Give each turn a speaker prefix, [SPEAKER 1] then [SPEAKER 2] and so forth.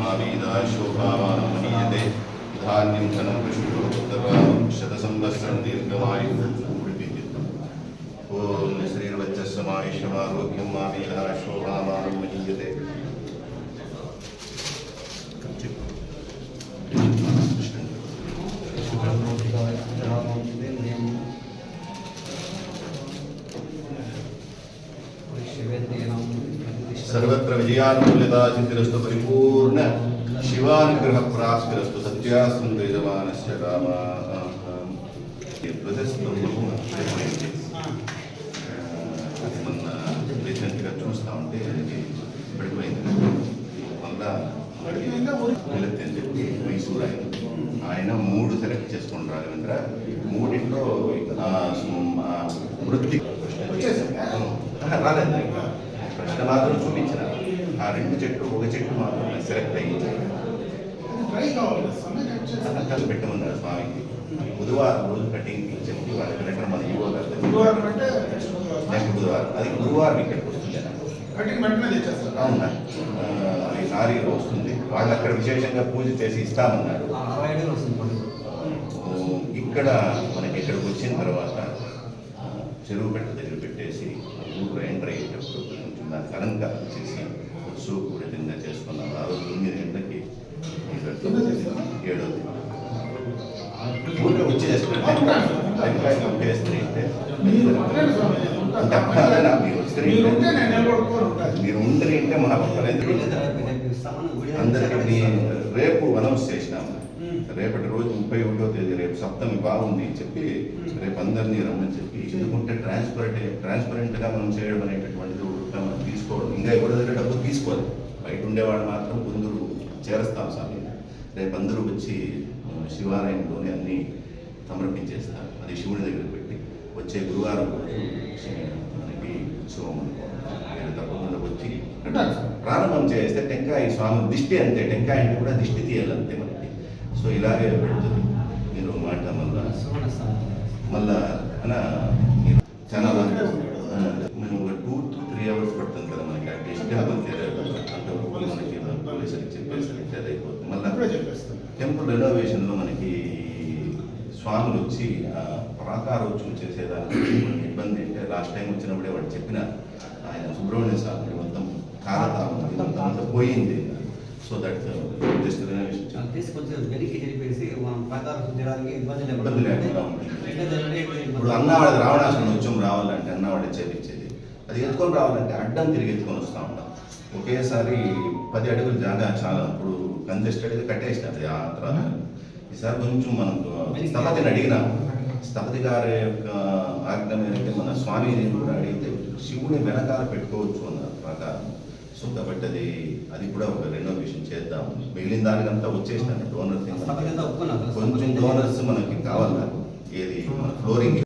[SPEAKER 1] മാവീതാശോഭാവാമനീയതേ ധാന്യം ധനം കൃഷികളും ശതസംവത്സരം ദീർഘമായും ഒഴിപ്പിക്കുന്നു ഓം ശ്രീ വച്ചസ്സമായുഷ്യമാരോഗ്യം മാവീതാശോഭാമ సర్వత్ర విజయానుకూల్యతా సిద్ధిరస్తు పరిపూర్ణ సత్యాస్తం వేదమానస్య రామ మొన్న రీసెంట్గా చూస్తా ఉంటే అది పడిపోయింది. మళ్ళా చెప్పి మైసూర్ ఆయన. ఆయన మూడు సెలెక్ట్ చేసుకుని రాఘవేంద్ర. మూడింట్లో వృత్తి రాలేదు. ప్రశ్న మాత్రం చూపించిన ఆ రెండు చెట్లు ఒక చెట్టు మాత్రం సెలెక్ట్ అయ్యింది అక్కడ పెట్టమన్నారు స్వామికి. బుధవారం రోజు కటింగ్ చెప్పి వాళ్ళకి లెటర్ మన ఈవో గారి
[SPEAKER 2] నెక్స్ట్
[SPEAKER 1] బుధవారం అది గురువారం ఇక్కడికి వస్తుంది అవునా? ఆ, అది వస్తుంది. వాళ్ళు అక్కడ విశేషంగా పూజ చేసి ఇస్తామన్నారు. ఇక్కడ మనకి ఇక్కడికి వచ్చిన తర్వాత చెరువు పెట్ట దగ్గర పెట్టేసి ఊరు ఎంటర్ కొంచెం దానికి అలంకారం చేసి సూపు విధంగా చేసుకున్నాం. ఆ రోజు తొమ్మిది గంటలకి ఏడో ఊరికే వచ్చి
[SPEAKER 2] స్త్రీ
[SPEAKER 1] అంటే అదేనా, మీరు వస్తే
[SPEAKER 2] మీరు
[SPEAKER 1] ఉండరు అంటే మన పక్కన అందరికి రేపు అనౌన్స్ చేసినాము రేపటి రోజు ముప్పై ఒకటో తేదీ రేపు సప్తమి బాగుంది అని చెప్పి రేపు అందరినీ రమ్మని చెప్పి ఎందుకంటే ట్రాన్స్పరెంట్ ట్రాన్స్పరెంట్గా మనం చేయడం అనేటటువంటిది ఉత్తమ తీసుకోవడం. ఇంకా ఎవరి దగ్గర డబ్బు తీసుకోవాలి? బయట ఉండేవాళ్ళు మాత్రం కొందరు చేరస్తాం స్వామి. రేపు అందరూ వచ్చి శివాలయంలోనే అన్ని సమర్పించేస్తారు. అది శివుని దగ్గర పెట్టి వచ్చే గురువారం మనకి ఉత్సవం అనుకోండి మీరు తప్పకుండా వచ్చి ప్రారంభం చేస్తే టెంకాయ స్వామి దిష్టి అంతే. టెంకాయ అంటే కూడా దిష్టి తీయాలి అంతే మనకి. సో ఇలాగే పెడుతుంది మీరు మాట మళ్ళా మళ్ళా చాలా బాగా టెంపుల్ రెనోవేషన్లో మనకి స్వాములు వచ్చి ఆ, ప్రాకారోత్సవం చేసేదానికి ఇబ్బంది అంటే లాస్ట్ టైం వచ్చినప్పుడే వాడు చెప్పిన ఆయన సుబ్రహ్మణ్య స్వామి మొత్తం కారతాం మొత్తం అంతా పోయింది. So that just renovation.
[SPEAKER 3] తీసుకొచ్చి వెనక్కి జరిపేసి మనం ప్రకారం తినడానికి ఇబ్బంది
[SPEAKER 1] ఇబ్బంది లేకుండా. ఇప్పుడు అన్నవాడి రావణాసురుడు ఉద్యమం రావాలంటే అన్నవాడి చేపించేది. అది ఎత్తుకొని రావాలంటే అడ్డం తిరిగి ఎత్తుకొని వస్తూ ఉంటాం. ఒకేసారి పది అడుగుల జాగా చాలా. ఇప్పుడు కంజెస్టెడ్గా ఆ తర్వాత. ఈసారి కొంచెం మనం స్థపతిని అడిగినాం. స్థపతి గారి యొక్క ఆజ్ఞ మేరకు మన స్వామిని కూడా అడిగితే శివుని వెనకాల పెట్టుకోవచ్చు అన్నారు ప్రకారం. సో కాబట్టి అది అది కూడా ఒక రెనోవేషన్ చేద్దాం. మిగిలిన దానికంతా వచ్చేసినాను డోనర్
[SPEAKER 3] స్థపతి అంతా ఒప్పుకున్నారు.
[SPEAKER 1] కొంచెం డోనర్స్ మనకి కావాలి? ఏది? మన ఫ్లోరింగ్